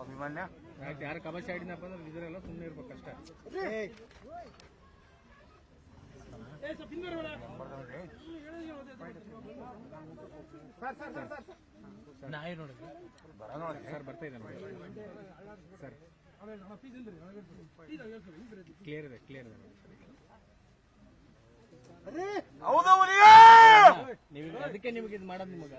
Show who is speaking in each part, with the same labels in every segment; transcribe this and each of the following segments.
Speaker 1: ಅಭಿಮನ್ಯ
Speaker 2: ಯಾರು ಕಬಡ್ಡಿ ಆಡಿನಪ್ಪ ಅಂದ್ರೆ ಇದ್ರೆಲ್ಲ ಸುಮ್ಮನೆ ಇರ್ಬೇಕು ಅಷ್ಟೇ. ನಾಯಿ
Speaker 1: ನೋಡಿ
Speaker 2: ಸರ್ ಬರ್ತಾ ಇದ್ದಾನೆ ಸರ್. ಕ್ಲಿಯರ್ ಇದೆ ಕ್ಲಿಯರ್ ಇದೆ
Speaker 1: ಹೌದು ಹುಲಿಯೇ!
Speaker 2: ನೀವು ಅದಕ್ಕೆ ನಿಮಗೆ ಇದು ಮಾಡೋದು ನಿಮಗೆ.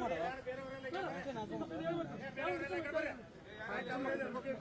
Speaker 2: ಮಾಡೋದು.